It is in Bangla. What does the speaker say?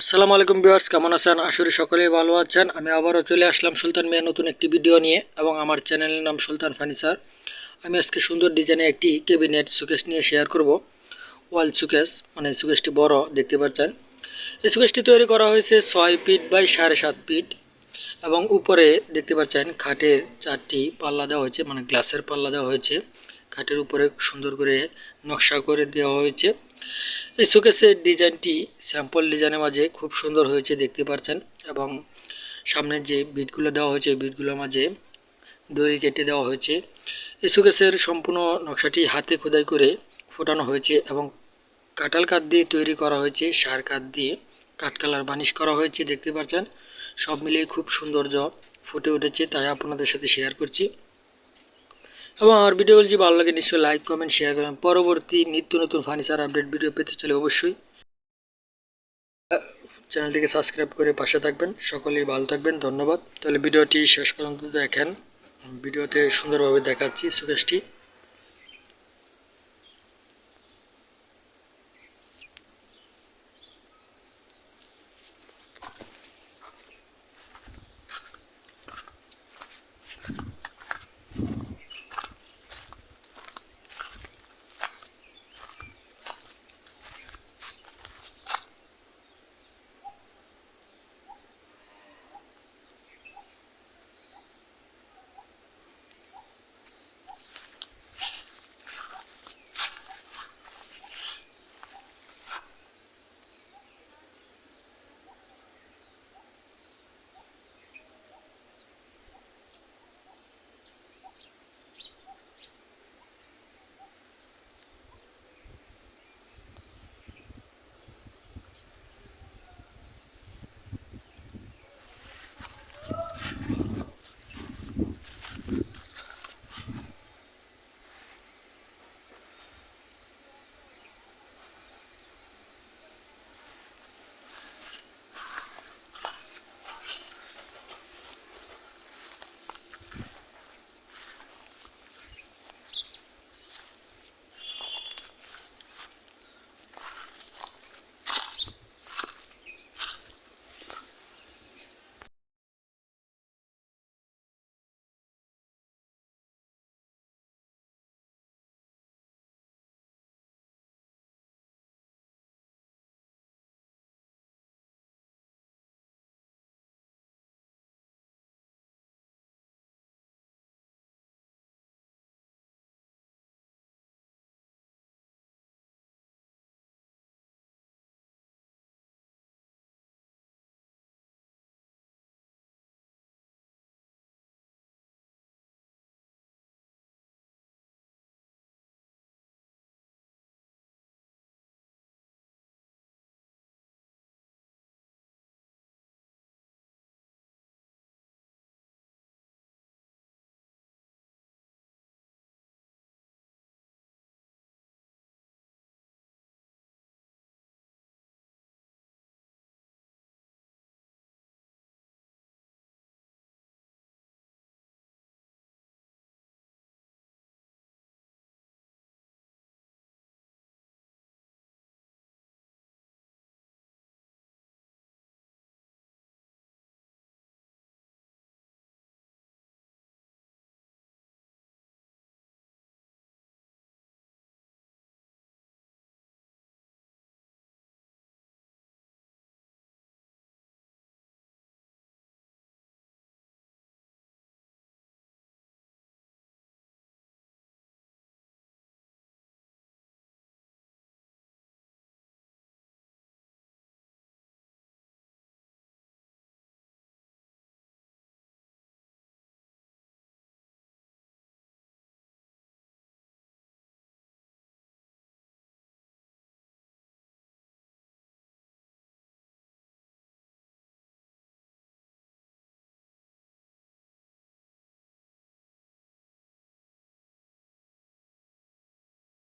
আসসালামু আলাইকুম ভিউয়ার্স, কেমন আছেন? আসলে সকলেই ভালো আছেন। আমি আবারও চলে আসলাম সুলতান মিয়া নতুন একটি ভিডিও নিয়ে এবং আমার চ্যানেলের নাম সুলতান ফার্নিচার আমি আজকে সুন্দর ডিজাইনে একটি ক্যাবিনেট সুকেশ নিয়ে শেয়ার করব। ওয়াল সুকেস মানে সুকেশটি বড়, দেখতে পাচ্ছেন? এই সুকেসটি তৈরি করা হয়েছে ছয় ফিট বাই সাড়ে সাত ফিট এবং উপরে দেখতে পাচ্ছেন খাটের চারটি পাল্লা দেওয়া হয়েছে মানে গ্লাসের পাল্লা দেওয়া হয়েছে। খাটের উপরে সুন্দর করে নকশা করে দেওয়া হয়েছে। এই শোকেসের ডিজাইনটি স্যাম্পল ডিজাইনের মাঝে খুব সুন্দর হয়েছে, দেখতে পাচ্ছেন এবং সামনের যে বিটগুলো দেওয়া হয়েছে বিটগুলোর মাঝে দড়ি কেটে দেওয়া হয়েছে। এই শোকেসের সম্পূর্ণ নকশাটি হাতে খোদাই করে ফোটানো হয়েছে এবং কাঁঠাল কাঠ দিয়ে তৈরি করা হয়েছে, সার কাঠ দিয়ে। কাঠ কালার বানিশ করা হয়েছে, দেখতে পাচ্ছেন সব মিলিয়ে খুব সৌন্দর্য ফুটে উঠেছে, তাই আপনাদের সাথে শেয়ার করছি। এবং আমার ভিডিও যদি ভালো লাগে, নিশ্চয়ই লাইক কমেন্ট শেয়ার করবেন। পরবর্তী নিত্য নতুন ফার্নিচার আপডেট ভিডিও পেতে চলে অবশ্যই চ্যানেলটিকে সাবস্ক্রাইব করে পাশে থাকবেন। সকলেই ভালো থাকবেন, ধন্যবাদ। তাহলে ভিডিওটি শেষ পর্যন্ত দেখেন। ভিডিওতে সুন্দরভাবে দেখাচ্ছি সুকেশটি